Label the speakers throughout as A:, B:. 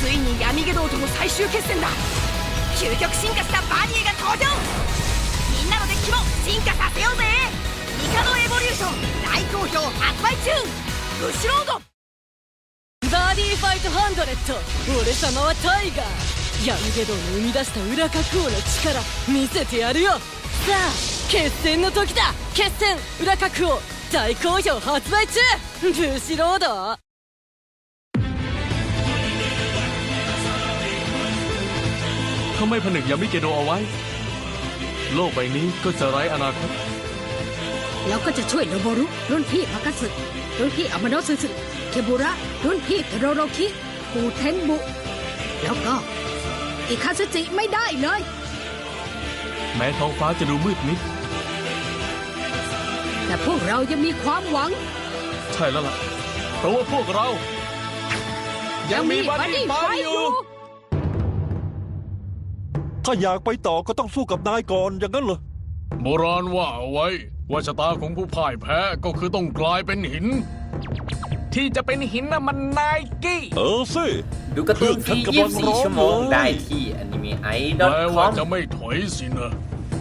A: ついに闇下道との最終決戦だ。究極進化したバニーが登場。みんなのデッキも進化させようぜ。ミカドエボリューション。大好評発売中。ブシロード。バーディーファイトハンドレット。俺様はタイガー。闇下道の生み出した裏格王の力見せてやるよ。さあ決戦の時だ。決戦。裏格王。大好評発売中。ブシロード。
B: ถ้าไม่ผนึกยามิเกโดเอาไว้ โลกใบนี้ก็จะไร้อนาคต
C: แล้วก็จะช่วยโนโบรุรุ่นพี่มากาสึรุ่นพี่อามาโนะซึสึเคบุระรุ่นพี่เทโรโรคิปูเทนบุ แล้วก็อิคาซึจิไม่ได้เลย
B: แม้ท้องฟ้าจะดูมืดมิด
C: แต่พวกเรายังมีความหวัง
B: ใช่แล้วล่ะ เพราะว่าพวกเรา ยังมีบันดี้ไฟอยู่
D: ถ้าอยากไปต่อก็ต้องสู้กับนายก่อนอย่างนั้นเหรอ
E: โบราณว่าเอาไว้ ว่าชะตาของผู้พ่ายแพ้ก็คือต้องกลายเป็นหิน
F: ที่จะเป็นหินน่ะมันไนกี้
D: เออสิ
G: ดูการ์ตูนฟรี
D: เพื่อนฉันกำลังร้อน
G: 24 ชั่วโมง
D: เลย
G: ได้ที่อนิเมะไอดอท
E: แม้
G: คอ
E: ว่ามจะไม่ถอยสินะ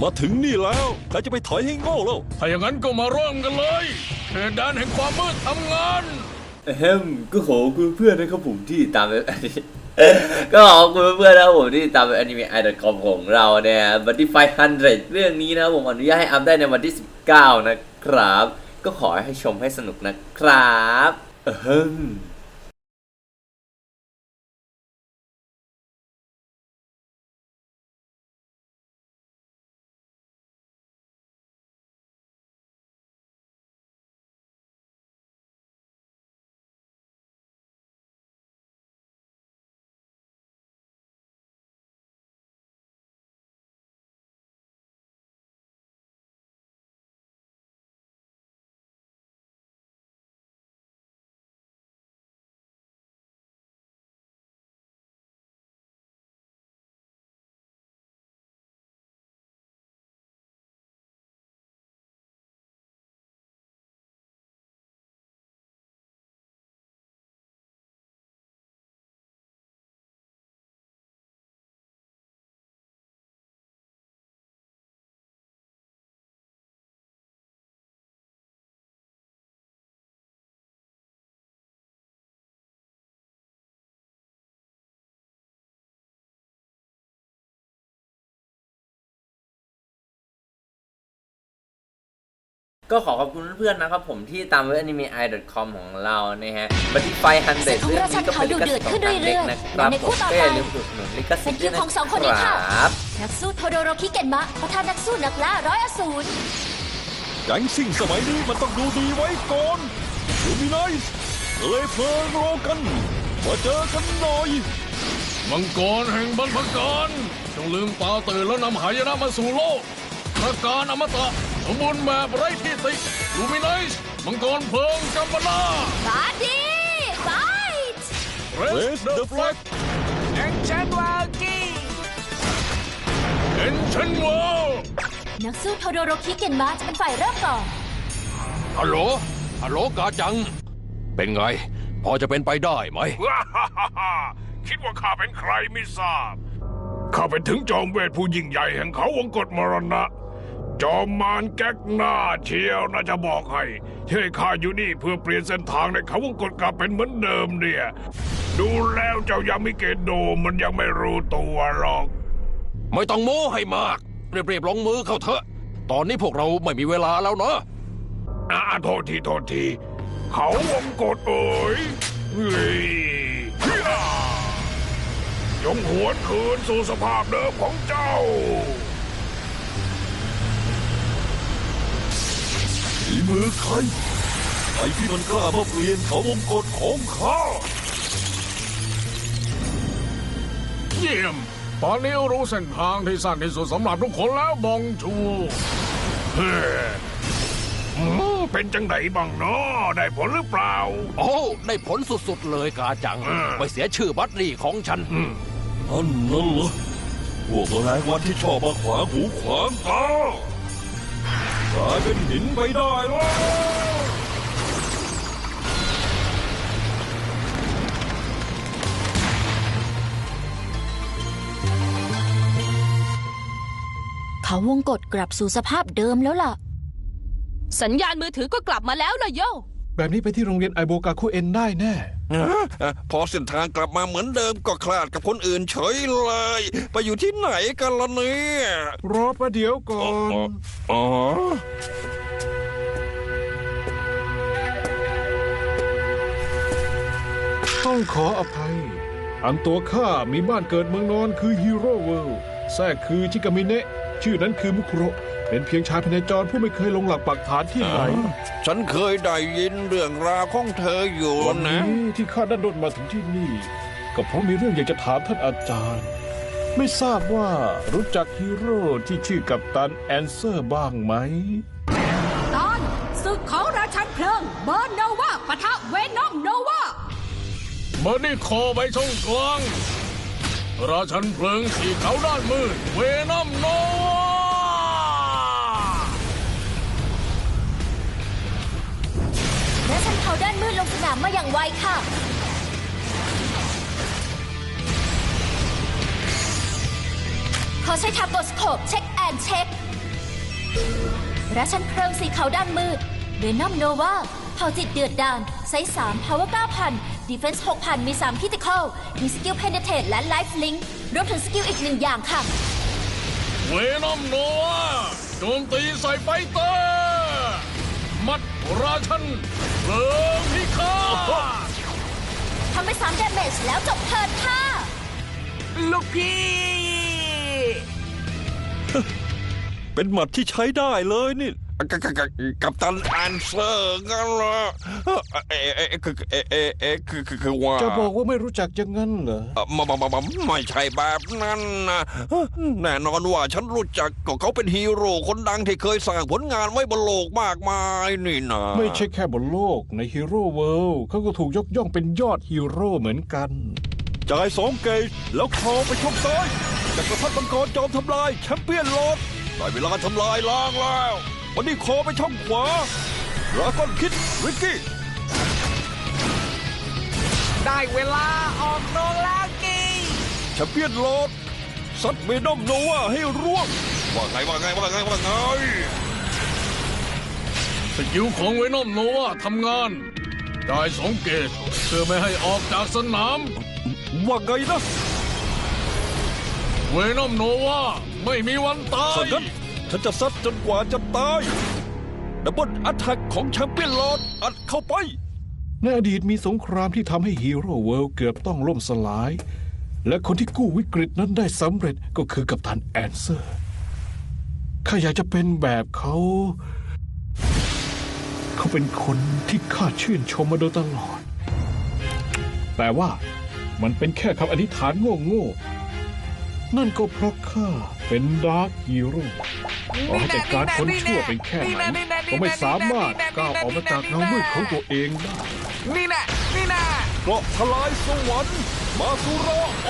D: มาถึงนี่แล้วใครจะไปถอยให้โง่แล้ว
E: ถ้าอย่างนั้นก็มาเริ่มกันเลยเขตแดนแห่งความมืดทำงาน
G: เฮมก็ขอบคุณเพื่อนนะครับผมที่ตามเว็บ ก็ขอบคุณเพื่อนนะครับผมที่ตามอนิเมะไอดอทคอมของเราเนี่ยบัตตี้ไฟฮันเดเรื่องนี้นะครับผมอนุญาตให้อัพได้ในวันที่ 19 นะครับ ก็ขอให้ชมให้สนุกนะครับเอ ก็ขอขอบคุณเพื่อนๆนะครับผมที่ตามเว็บ anime.com ของเรานะฮะบัตตี้ไฟฮันเดเรื่องนี้ก็เป็นลิขสิทธิ์ของทางเด็กนะครับผมก็อย่าลืมอุดหนุนลิขสิทธิ์ด้วยนะค
H: เป็นคิวของสองคนนี้ค่ะ
G: รับ
H: นักสู้โทโดโรคิเกนมะประธานนักสู้นักล่าร้อยอสูร
D: แก๊งซิ่งสมัยนี้มันต้องดูดีไว้ก่อนลูมินายส์เลยเพลิงรอกันมาเจอกันหน่อย
E: มังกรแห่งบรรพการจงลืมตาตื่นแล้วนำหายนะมาสู่โลกประการอมตะ สมบูรณ์แบบไร้ที่ติลูมินไนส์มังกรเพลิงกัมปนา
H: บาดีไฟท์
D: Raise the flag
F: แองเชนวากี้
E: เอ็นเชนวอล
H: นักสู้โทโดโรคิเกนมะจะเป็นฝ่ายเริ่มก่อน
I: ฮัลโหลฮัลโหลกาจัง เป็นไง พอจะเป็นไปได้ไหม
E: ว้าฮ่าฮ่าฮ่าคิดว่าข้าเป็นใครไม่ทราบข้าเป็นถึงจอมเวทผู้ยิ่งใหญ่แห่งเขาวงกฏมรณะ จอมมารแก๊กหน้าเชียวนะจะบอกให้ที่ให้ข้าอยู่นี่เพื่อเปลี่ยนเส้นทางในเขาวงกฏกลับเป็นเหมือนเดิมเนี่ย ดูแล้วเจ้ายามิเกโดมันยังไม่รู้ตัวหรอก
I: ไม่ต้องโม้ให้มาก เรียบๆลงมือเข้าเถอะ ตอนนี้พวกเราไม่มีเวลาแล้วเนาะ
E: อ่าโทษทีโทษที เขาวงกฏเอ๋ยเฮ้ยย่าจงหวนคืนสู่สภาพเดิมของเจ้า
D: ฝีมือใครใครที่มันกล้ามาเปลี่ยนเขาวงกฏของข้า
E: เยี่ยม ตอนนี้รู้เส้นทางที่สั้นที่สุดสำหรับทุกคนแล้วบองชูเฮ้อืมเป็นจังไดบ้างเนาะได้ผลหรือเปล่า
I: โอ้ได้ผลสุดๆเลยกาจัง
E: อืม
I: ไปเสียชื่อบัตรีของฉัน
E: อืม
D: อันนั้นเหรอพวกแรงวันที่ชอบมาขวางหูขวางตา กลายเป็นหินไปได้แล้ว
H: เขาวงกฏกลับสู่สภาพเดิมแล้วล่ะ
J: สัญญาณมือถือก็กลับมาแล้วล่ะโย
K: แบบนี้ไปที่โรงเรียนไอโบกาคุเอ็นได้แน่
E: เอ้อพอเส้นทางกลับมาเหมือนเดิมก็คลาดกับคนอื่นเฉยเลย ไปอยู่ที่ไหนกันล่ะเนี่ย
K: รอประเดี๋ยวก่อน
E: อ๋อ
K: ต้องขออภัย อันตัวข้ามีบ้านเกิดเมืองนอนคือฮีโร่เวิลด์แท้คือชิกามิเนะ ชื่อนั้นคือมุคุโระ เป็นเพียงชายพเนจรผู้ไม่เคยลงหลักปักฐานที่ไหน
E: ฉันเคยได้ยินเรื่องราวของเธออยู่
K: วัน
E: นะ
K: นี้ที่ข้าดันดนมาถึงที่นี่ ก็เพราะมีเรื่องอยากจะถามท่านอาจารย์ ไม่ทราบว่ารู้จักฮีโร่ที่ชื่อกัปตันแอนเซอร์บ้างไหม
C: ตอนศึกของราชันเพลิง เบอร์โนวาปะทะเวนอมโนวา
B: เบอร์นี่คอไปช่องกลาง ราชันเพลิงสีเขาด้านมืด เวนอมโนวา
H: และฉันเขาด้านมืดลงสนามมาอย่างไวค่ะ ขอใช้ทาโกสโคปเช็คแอนเช็คและฉันเพลิงสีขาวด้านมืดเวนอมโนวาเผาจิตเดือดดานไซส์3 power 9,000 defense 6,000 มี3 critical มีสกิล penetrate และ life link รวมถึงสกิลอีกหนึ่งอย่างค่ะ
B: เวนอมโนวาโจมตีใส่ไฟเตอร์ มัดราชันเพลิงพิฆาต
H: ทำไป3 damage แล้วจบเทิร์นค่ะ
F: ลูกพี่
D: เป็นหมัดที่ใช้ได้เลยนี่
E: กับกับกับกับตันแอนเซอร์กันเหรอเอ๊ะเอ๊ะคือเอ๊ะเอ๊ะเอ๊ะคือคือคือว่า
K: จะบอกว่าไม่รู้จักอย่างนั้นเหรอ
E: เอ่อมามามามาไม่ใช่แบบนั้นนะแน่นอนว่าฉันรู้จักก็เขาเป็นฮีโร่คนดังที่เคยสร้างผลงานไว้บนโลกมากมายนี่นะ
K: ไม่ใช่แค่บนโลกในฮีโร่เวิลด์เขาก็ถูกยกย่องเป็นยอดฮีโร่เหมือนกัน
D: จ่ายสองเกจแล้วคอไปช่องซ้ายจากกระทัดมังกรจอมทำลายแชมเปี้ยนโหลดได้เวลาทำลายล้างแล้ว วันนี้คอไปช่องขวาดราก้อนคิดริกกี้
F: ได้เวลาออกโรงแล้วกี้
D: แชมเปี้ยนโหลดซัดเวนอมโนวาให้ร่วง
E: ว่าไงว่าไงว่าไงว่าไง
B: สกิลของเวนอมโนวาทำงาน ได้สองเกตเพื่อไม่ให้ออกจากสนาม
D: ว่าไงนะ
B: เวนอมโนวาไม่มีวันตา
D: สั
B: ย
D: งั้น ฉันจะซัดจนกว่าจะตาย ดับเบิลอัตแทกของแชมเปี้ยนโหลดอัดเข้าไป
K: ในอดีตมีสงครามที่ทำให้ฮีโร่เวิลด์เกือบต้องล่มสลาย และคนที่กู้วิกฤตนั้นได้สำเร็จก็คือกัปตันแอนเซอร์ ข้าอยากจะเป็นแบบเขา เขาเป็นคนที่ข้าชื่นชมมาโดยตลอด แต่ว่ามันเป็นแค่คำอธิษฐานโง่ๆ นั่นก็เพราะข้าเป็นดาร์คฮีโร่ต่อให้จัดการคนชั่วเป็นแค่ไหนก็ไม่สามารถก้าวออกมาจากเงามืดของตัวเองได้
F: นี่แน่นี่แน่
D: เกราะทลายสวรรค์มาสุโรโอ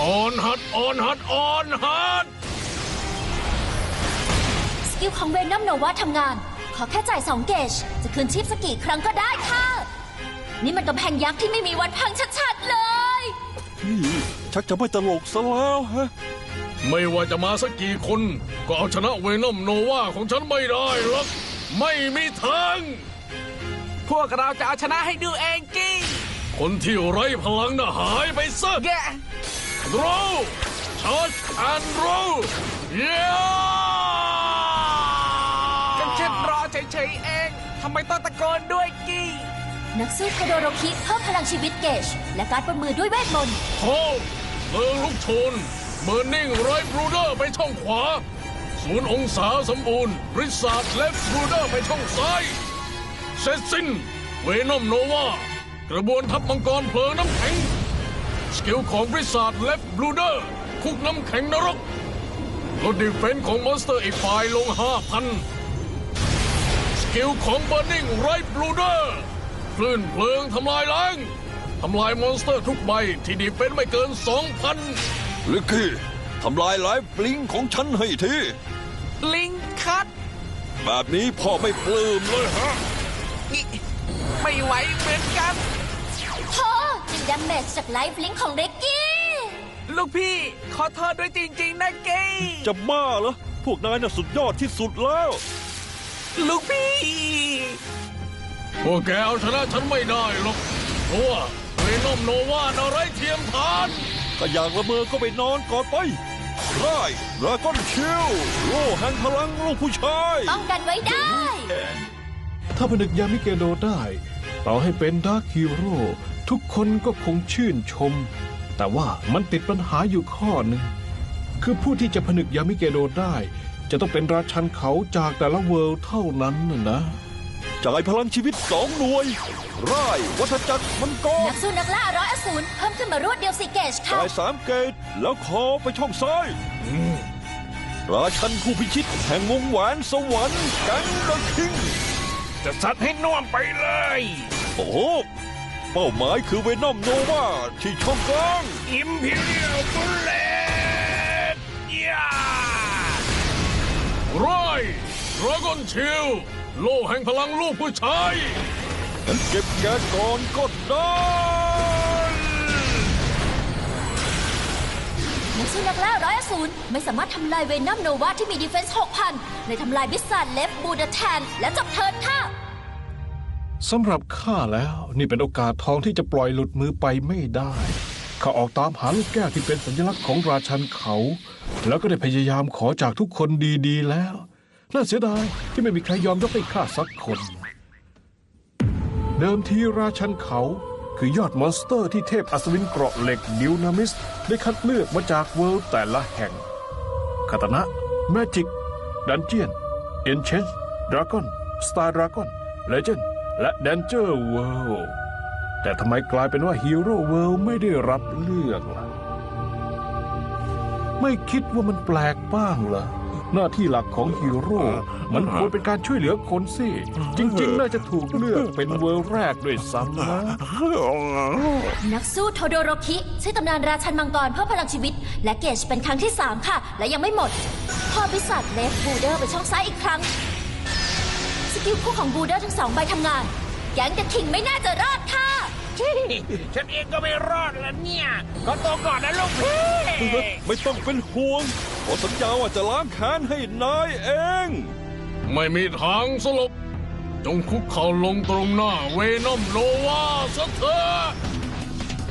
B: ออนฮัดออนฮัดออนฮัด
H: สกิลของเวนอมโนวาทำงาน ขอแค่จ่าย2เกจ จะคืนชีพสักกี่ครั้งก็ได้ค่ะ นี่มันกำแพงยักษ์ที่ไม่มีวันพังชัดๆเลย
D: นี่ ชักจะไม่ตลกซะแล้วฮะ
B: ไม่ว่าจะมาสักกี่คน ก็เอาชนะเวนอมโนวาของฉันไม่ได้หรอกไม่มีทาง
F: พวกเราจะเอาชนะให้ดูเองกี้
B: คนที่ไร้พลังน่ะหายไปซะ
F: แก
B: โรชาร์จแอนด์โรเย้
F: ก็แค่รอเฉยๆเองทำไมต้องตะโกนด้วยกี้
H: นักสู้โคโดโรคิเพิ่มพลังชีวิตเกจและการดบนมือด้วยเวทมนต์
B: โคม เมืองลุกโชนเบอร์นิ่งไรบรูเดอร์ไปช่องขวา ศูนย์องศาสมบูรณ์ริซาร์ดเลฟบรูเดอร์ไปช่องซ้ายเสร็จสิ้นเวนอมโนวากระบวนทัพมังกรเพลิงน้ำแข็ง สกิลของบริษัทเลฟบลูเดอร์ คุกน้ำแข็งนรกลดดิเฟนของมอนสเตอร์อีกฝ่ายลง 5,000 สกิลของเบอร์นิ่งไรบลูเดอร์คลื่นเพลิงทำลายล้าง ทำลายมอนสเตอร์ทุกใบที่ดิเฟนไม่เกิน 2,000
D: ลิกกี้ทำลายไลฟ์บลิงของฉันให้ที
F: ลิงคัด
D: แบบนี้พ่อไม่ปลื้มเลยฮะ
F: นี่ไม่ไหวเหมือนกัน
H: พอจึงดาเมจจากไลฟ์ลิงของเร็กกี้
F: ลูกพี่ขอโทษด้วยจริง ๆ นะเก้
D: จะบ้าเหรอ พวกนายน่ะสุดยอดที่สุดแล้ว
F: ลูกพี่
B: พวกแกเอาชนะฉันไม่ได้หรอกเพราะว่าเว นอมโนวาน่ะไร้เทียมทาน
D: ถ้าอยากละเมอก็ไปนอนก่อนไปได้ดราก้อนชิลโล่แห่งพลังลูกผู้ชาย
H: ป้องกันไว้ได้
K: ถ้าผนึกยามิเกโดได้ ต่อให้เป็นดาร์คฮีโร่ทุกคนก็คงชื่นชม แต่ว่ามันติดปัญหาอยู่ข้อหนึ่ง คือผู้ที่จะผนึกยามิเกโดได้ จะต้องเป็นราชันเขาจากแต่ละเวิลด์เท่านั้นน่ะนะ
D: จ่ายพลังชีวิตสองหน่วยร่ายวัฏจักรมังกร
H: นักสู้นักล่าร้อยอสูรเพิ่มขึ้นมารวดเดียวสิเกจค่ะ
D: จ่ายสามเกตแล้วขอไปช่องซ้ายราชันผู้พิชิตแห่งวงแหวนสวรรค์กันดะคิง
E: จะซัดให้น่วมไปเลย
D: โอ้โหเป้าหมายคือเวนอมโนวาที่ช่องกลาง
E: อิมพีเรียลบุลเลตยา
B: ไรดราก้อนชิล โลแห่งพลังลูกผู้ชาย
D: ฉันเก็บแกก่อนก็ได้
H: นักสู้นักล่าร้อยอสูรไม่สามารถทำลายเวนัมโนวาที่มีดีเฟนส์6,000เลยทำลายบิสซันเลฟบูดาแทน และจบเทิร์นค่ะ
K: สำหรับข้าแล้วนี่เป็นโอกาสทองที่จะปล่อยหลุดมือไปไม่ได้ข้าออกตามหาลูกแก้วที่เป็นสัญลักษณ์ของราชันเขา แล้วก็ได้พยายามขอจากทุกคนดีๆแล้ว น่าเสียดายที่ไม่มีใครยอมยกให้ข้าสักคน เดิมทีราชันเขาคือยอดมอนสเตอร์ที่เทพอัศวินเกราะเหล็กดิวนามิส ได้คัดเลือกมาจากเวิลด์แต่ละแห่งคาตานะแมจิก ดันเจียน เอนเชนดราก้อน สตาร์ดราก้อนเลเจนด์และแดนเจอร์เวิลด์แต่ทำไมกลายเป็นว่าฮีโร่เวิลด์ไม่ได้รับเลือกล่ะ ไม่คิดว่ามันแปลกบ้างเหรอ หน้าที่หลักของฮีโร่ มันควรเป็นการช่วยเหลือคนสิ จริง ๆ น่าจะถูกเลือกเป็นเวิลด์แรกด้วยซ้ำนะ
H: นักสู้โทโดโรคิใช้ตำนานราชันมังกรเพิ่มพลังชีวิต และเกจเป็นครั้งที่ 3 ค่ะ และยังไม่หมด พอบิสัทเลฟบูเดอร์ไปช่องซ้ายอีกครั้ง สกิลคู่ของบูเดอร์ทั้งสองใบทำงานแก๊งเดอะคิงไม่น่าจะรอดค่ะ
E: ฉันเองก็ไม่รอดแล้วเนี่ยขอตัวก่อนนะลูกพี่
D: ไม่ต้องเป็นห่วง ขอสัญญาว่าจะล้างแค้นให้นายเอง
B: ไม่มีทางสลบ จงคุกเข่าลงตรงหน้าเวนอมโนวาซะเถอะ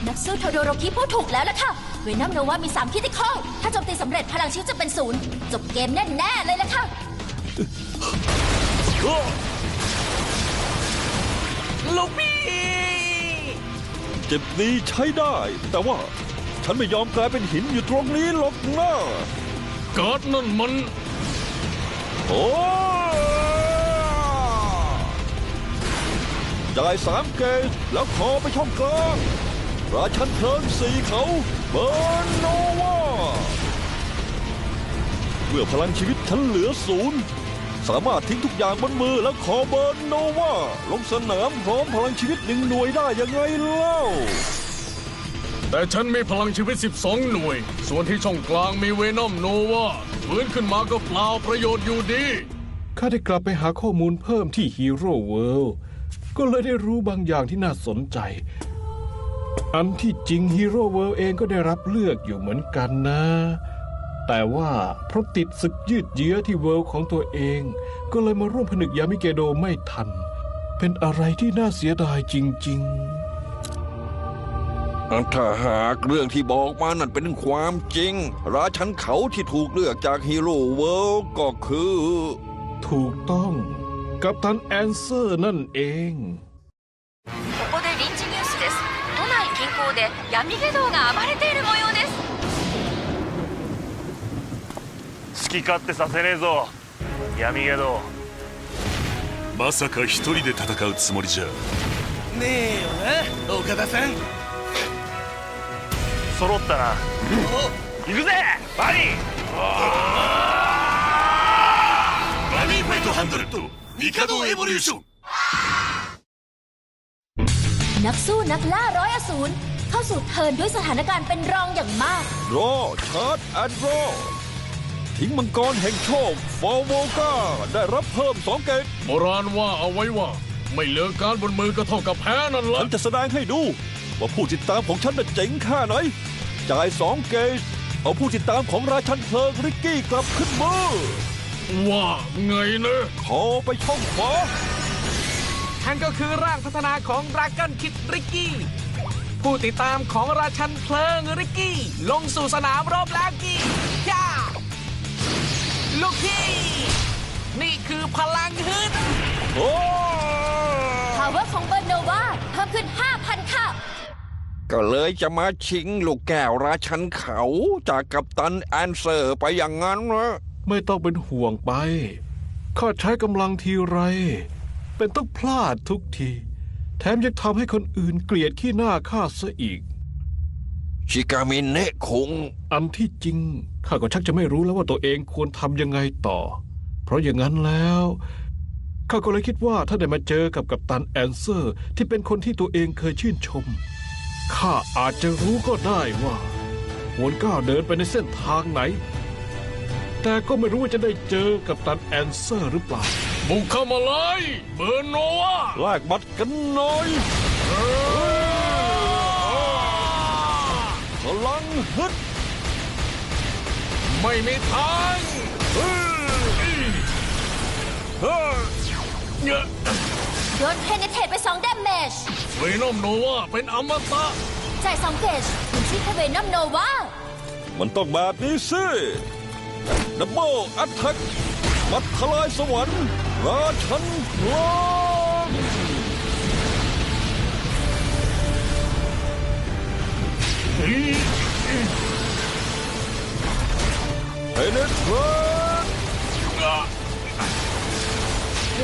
H: นักสู้โทโดโรคิพูดถูกแล้วล่ะค่ะ เวนัมโนวามี3คิติคอลถ้าโจมตีสำเร็จพลังชีวิตจะเป็นศูนย์จบเกมแน่ๆเลยล่ะค่ะ
F: ลูกพี่
D: เจ็บนี้ใช้ได้ แต่ว่าฉันไม่ยอมกลายเป็นหินอยู่ตรงนี้หรอกนะ
B: การ์ดนั่นมัน
D: โอ้จ่ายสามเกตแล้วขอไปช่องกลางราชันเพลิงสีเขาเบิร์นโนวาเมื่อพลังชีวิตฉันเหลือศูนย์สามารถทิ้งทุกอย่างบนมือแล้วขอเบิร์นโนวาลงสนามพร้อมพลังชีวิตหนึ่งหน่วยได้ยังไงเล่า
B: แต่ฉันมีพลังชีวิต 12 หน่วย ส่วนที่ช่องกลางมีเวนอมโนวาฟื้นขึ้นมาก็เปล่าประโยชน์อยู่ดี
K: ข้าได้กลับไปหาข้อมูลเพิ่มที่ฮีโร่เวิลด์ก็เลยได้รู้บางอย่างที่น่าสนใจ อันที่จริงฮีโร่เวิลด์เองก็ได้รับเลือกอยู่เหมือนกันนะ แต่ว่าเพราะติดศึกยืดเยื้อที่เวิลด์ของตัวเอง ก็เลยมาร่วมผนึกยามิเกโดไม่ทัน เป็นอะไรที่น่าเสียดายจริง ๆ
L: ถ้าหากเรื่องที่บอกมานั่นเป็นความจริง ราชันเขาที่ถูกเลือกจากฮีโร่เวิลด์ก็คือ
K: ถูกต้อง กับตันแอนเซอร์นั่นเอง
M: ここで臨時ニュースです都内近郊で闇下道が暴れている模様です
N: 好き勝手させねえぞ闇ゲド
O: まさか一人で戦うつもりじゃ
F: ねえよな岡田さん
N: 揃ったな行くぜバニー
O: バニーファイトハンドレッドミカドエボリューション
H: นักสู้นักล่าร้อยอสูรเข้าสู่เทิร์นด้วยสถานการณ์เป็นรองอย่างมาก
D: รอชาร์จแอนด์รอทิ้งมังกรแห่งโชคฟอร์โวกาได้รับเพิ่มสองเกต
B: โบราณว่าเอาไว้ว่า ไม่เหลือการดบนมือก็เท่ากับแพ้นั่นแห
D: ฉั
B: ละ
D: นจะแสดงให้ดู ว่าผู้ติดตามของฉันน่ะเจ๋งแค่ไหน จ่ายสองเกจเอาผู้ติดตามของราชันเพลิงริกกี้กลับขึ้นมือ
I: ว่าไงนะ
D: ขอไปช่องขวา
F: ท่านก็คือร่างพัฒนาของดราก้อนคิดริกกี้ ผู้ติดตามของราชันเพลิงริกกี้ ลงสู่สนามรบแล้วกี้ย่าลูกพี่ นี่คือพลังฮึด
D: โอ้
H: พาวเวอร์ของเบอร์โนวาเพิ่มขึ้น 5,000ค่ะ
E: ก็เลยจะมาชิงลูกแก้วราชันเขาจากกัปตันแอนเซอร์ไปอย่างนั้นนะ
K: ไม่ต้องเป็นห่วงไป ข้าใช้กำลังทีไร เป็นต้องพลาดทุกที แถมยังทำให้คนอื่นเกลียดขี้หน้าข้าซะอีก
E: ชิกามินเนะคง
K: อันที่จริง ข้าก็ชักจะไม่รู้แล้วว่าตัวเองควรทำยังไงต่อ เพราะอย่างนั้นแล้ว ข้าก็เลยคิดว่าถ้าได้มาเจอกับกัปตันแอนเซอร์ ที่เป็นคนที่ตัวเองเคยชื่นชม ข้าอาจจะรู้ก็ได้ว่าควรก้าวเดินไปในเส้นทางไหน แต่ก็ไม่รู้ว่าจะได้เจอกับตันแอนเซอร์หรือเปล่า
I: บุกเข้ามาเลยเบอร์โนวา
D: แลกบัตรกันหน่อยพลังฮึด
I: ไม่มีทางเฮ้ยเฮ้ยเนี่ย
H: โดนเพนเทตไป2 damage
I: เวนอมโนวาเป็นอมตะ
H: จ่าย2เกจถึงที่เทเวนอมโนวา
D: มันต้องแบบนี้สิดับเบิลอัตแทกบัตรทลายสวรรค์ราชันพลังเพเนเทรต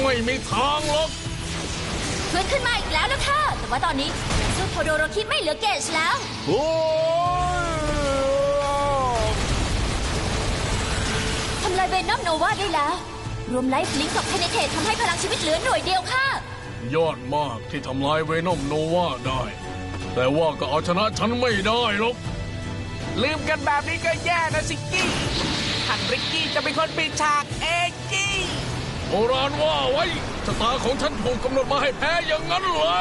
I: ไม่มีทางหรอก
H: ฟื้นขึ้นมาอีกแล้วนะค่ะ แต่ว่าตอนนี้ซูโทโดโรคิไม่เหลือเกจแล้ว
D: โอ้ย
H: ทำลายเวนอมโนวาได้แล้ว รวมไลฟ์ลิงก์กับเพนเทตทำให้พลังชีวิตเหลือหน่วยเดียวค่ะ
I: ยอดมากที่ทำลายเวนอมโนวาได้ แต่ว่าก็เอาชนะฉันไม่ได้หรอก
F: ลืมกันแบบนี้ก็แย่นะสิกี้ท่านริกกี้จะเป็นคนปิดฉากเองกี้
I: โบราณว่าไว้ชะตาของฉันถูกกำหนดมาให้แพ้อย่างนั้นเหรอ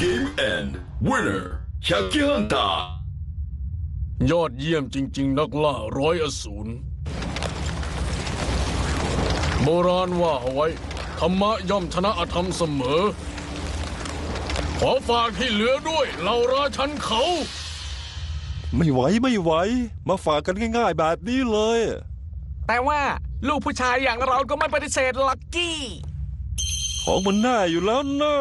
P: Game End Winner ชากิฮันตา
I: ยอดเยี่ยมจริง ๆ นักล่าร้อยอสูรโบราณว่าเอาไว้ ธรรมะย่อมชนะอธรรมเสมอ ขอฝากที่เหลือด้วยเหล่าราชันเขา
D: ไม่ไหว ไม่ไหว มาฝากกันง่าย ๆ แบบนี้เลย
F: แต่ว่าลูกผู้ชายอย่างเราก็ไม่ปฏิเสธลักกี้
D: ของมันแน่อยู่แล้วนะ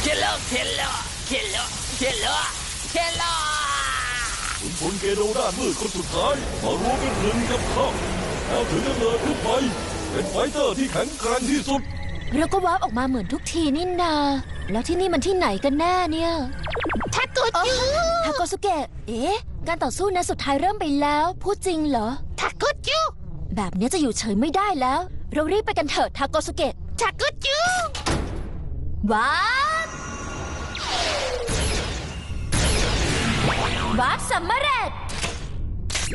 F: เคลโลเคลโลเคลโลเคลโลเคลโล
D: ขุนพลเกโดด้านมืดคนสุดท้ายมารวมเป็นหนึ่งกับข้าแล้วถือกำเนิดขึ้นไป เป็นไฟเตอร์ที่แข็งแกร่งที่สุด
H: เราก็วาร์ปออกมาเหมือนทุกทีนี่นา แล้วที่นี่มันที่ไหนกันแน่เนี่ยทาโกจูทาโกสุเกะ เอ๊ะ การต่อสู้นะสุดท้ายเริ่มไปแล้ว พูดจริงเหรอทาโกจู แบบนี้จะอยู่เฉยไม่ได้แล้ว เรารีบไปกันเถอะทาโกสุเกะทาโกจูว้าร์ปวาร์ปสำเร็จ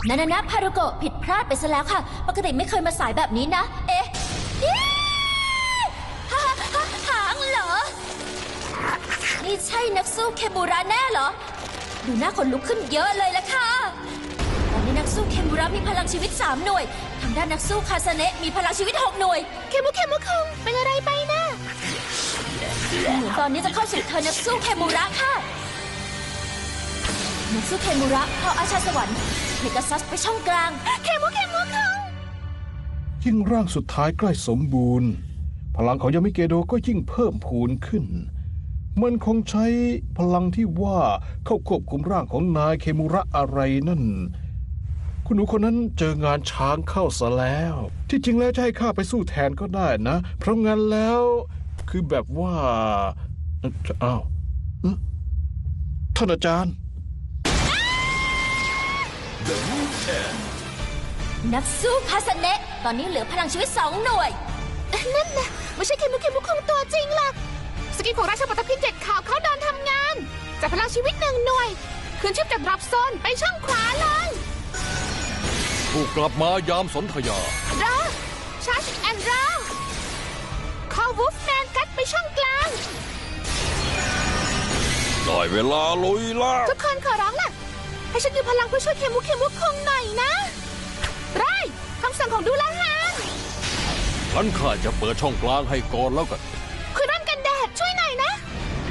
H: นานานะพารุโกะผิดพลาดไปซะแล้วค่ะ ปกติไม่เคยมาสายแบบนี้นะ เอ๊ะเอ๊ะ นี่ใช่นักสู้เคมูระแน่เหรอ ดูหน้าขนลุกขึ้นเยอะเลยละค่ะ ตอนนี้นักสู้เคมูระมีพลังชีวิต 3 หน่วย ทางด้านนักสู้คาสเนะมีพลังชีวิต 6 หน่วย เคมุเคมุคุงเป็นอะไรไปนะเหมือนตอนนี้จะเข้าสู่เธอนักสู้เคมูระค่ะ นักสู้เคมูระเข้าอาชาสวรรค์เพกาซัสไปช่องกลาง เคมุเคมุคุง
K: ยิ่งร่างสุดท้ายใกล้สมบูรณ์ พลังของยามิเกโดก็ยิ่งเพิ่มพูนขึ้น มันคงใช้พลังที่ว่าเข้าควบคุมร่างของนายเคมุระอะไรนั่น คุณหนูคนนั้นเจองานช้างเข้าซะแล้ว ที่จริงแล้วจะให้ข้าไปสู้แทนก็ได้นะ เพราะงั้นแล้วคือแบบว่าอ้าวเอ๊ะท่านอาจารย์
P: The Moon End
H: นักสู้คาสเนะ ตอนนี้เหลือพลังชีวิต2หน่วย นั่นนะไม่ใช่เคมุเคมุคุงตัวจริงหรอก
J: สกิลของราชบัตรพินเจ็ดข่าวเขาเดินทำงานจากพลังชีวิตหนึ่งหน่วย คืนชีพจากดรอปโซนไปช่องขวาเลย
I: ผู้กลับมายามสนธยา
J: รอชาร์จแอนด์รอคอวูฟแมนกัดไปช่องกลาง
E: ได้เวลาลุยแล้ว
J: ทุกคนขอร้องล่ะ ให้ฉันยืมพลังเพื่อช่วยเคมุเคมุคงหน่อยนะไรคำสั่งของดูแลฮาน
I: ฉันข้าจะเปิดช่องกลางให้ก่อนแล้วกัน
J: คุณร่อน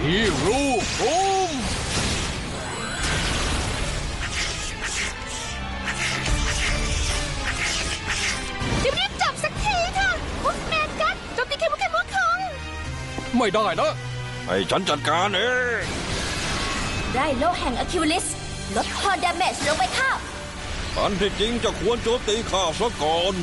I: ฮีโร่รูม
J: รีบๆจับสักทีค่ะวูฟแมนกัดโจมตีเคมุเคมุคง
I: ไม่ได้นะ
E: ให้ฉันจัดการเอง
H: ได้โลแห่งอะคิวลิส ลดคอดาเมจลงไปค่ะ
E: อันที่จริงจะควรโจมตีข้าซะก่อน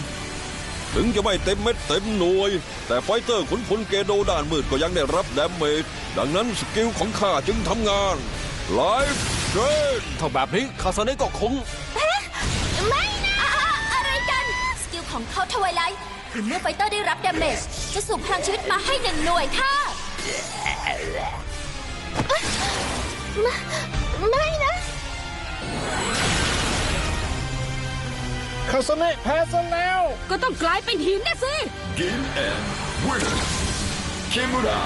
E: ถึงจะไม่เต็มเม็ดเต็มหน่วย แต่ไฟเตอร์ขุนพลเกโดด้านมืดก็ยังได้รับดาเมจดังนั้นสกิลของข้าจึงทำงานไลฟ์เทรน
I: ถ้าแบบนี้คาสเนะก็คง
H: ไม่นะอะไรกัน สกิลของเขาทวายไลท์คือเมื่อไฟเตอร์ได้รับดาเมจจะสูบพลังชีวิตมาให้หนึ่งหน่วยค่ะ
J: ไม่นะ
K: คาสเนะแพ้ซะแล้ว
C: ก็ต้องกลายเป็นหินนะสิ
P: Game and win เคมูระ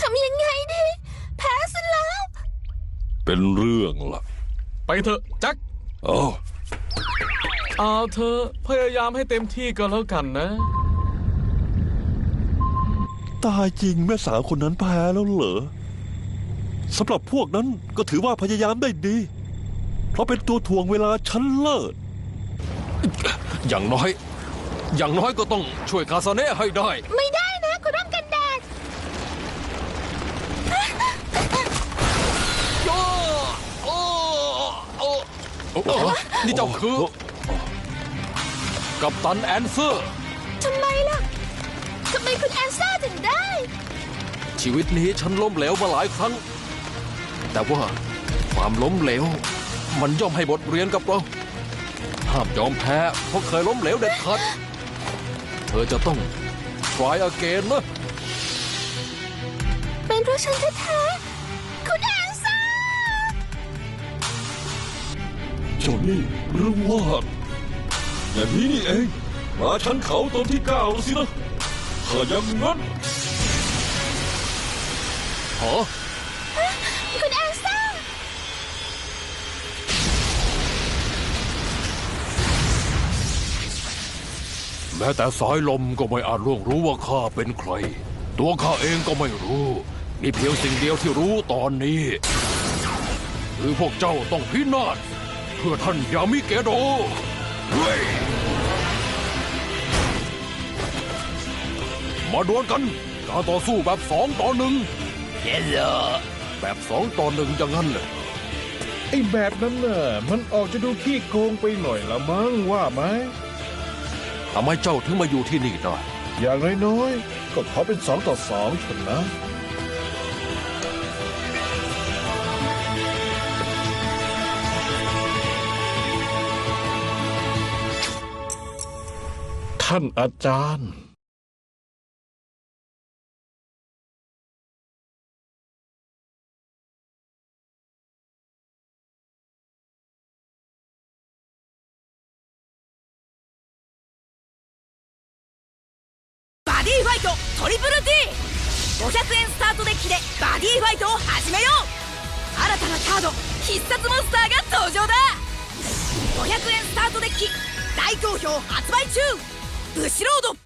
J: ทำยังไงดี แพ้ซะแล้ว
E: เป็นเรื่องล่ะ
I: ไปเถอะจ็ค
E: เอ้า
I: เอาเธอพยายามให้เต็มที่ก็แล้วกันนะ
D: ตายจริงแม่สาวคนนั้นแพ้แล้วเหรอสำหรับพวกนั้นก็ถือว่าพยายามได้ดี เพราะเป็นตัวถ่วงเวลาชั้นเลิศ
I: อย่างน้อย อย่างน้อยก็ต้องช่วยคาสเนะให้ได้
J: ไม่ได้นะ คุณร่อนกันแดด
I: โอ้โอ้โอ้โอ้นี่เจ้าคือ กัปตันแอนเซอร์
J: ทำไมล่ะทำไมคุณแอนซ่าถึงได้
I: ชีวิตนี้ฉันล้มเหลวมาหลายครั้ง แต่ว่าความล้มเหลว มันย่อมให้บทเรียนกับเรา ห้ามยอมแพ้ เพราะเคยล้มเหลวเด็ดขาด เธอจะต้อง try again นะ
J: เป็นเพราะฉันแท้ๆคุณแอนซ่า
D: เจ้านี่หรือว่าอย่างนี้นี่เองราชันเขาตนที่เก้าสินะถ้าอย่างนั้น
I: หอ
J: แม้
I: แต่สายลมก็ไม่อาจล่วงรู้ว่าข้าเป็นใคร ตัวข้าเองก็ไม่รู้ มีเพียงสิ่งเดียวที่รู้ตอนนี้ คือพวกเจ้าต้องพินาศเพื่อท่านยามิเกโดเฮ้ยมาดวลกัน การต่อสู้แบบสองต่อหนึ่งแบบสองต่อหนึ่งอย่างนั้นเลย
K: ไอ้แบบนั้นน่ะมันออกจะดูขี้โกงไปหน่อยละมั้งว่าไหม
I: ทำไมเจ้าถึงมาอยู่ที่นี่ได้
K: อย่างน้อยๆก็ขอเป็นสองต่อสองชนนะ ท่านอาจารย์
J: イトトリプル D500 円スタートデッキでバディファイトを始めよう。新たなカード必殺モンスターが登場だ。500円スタートデッキ大好評発売中。ブシロード。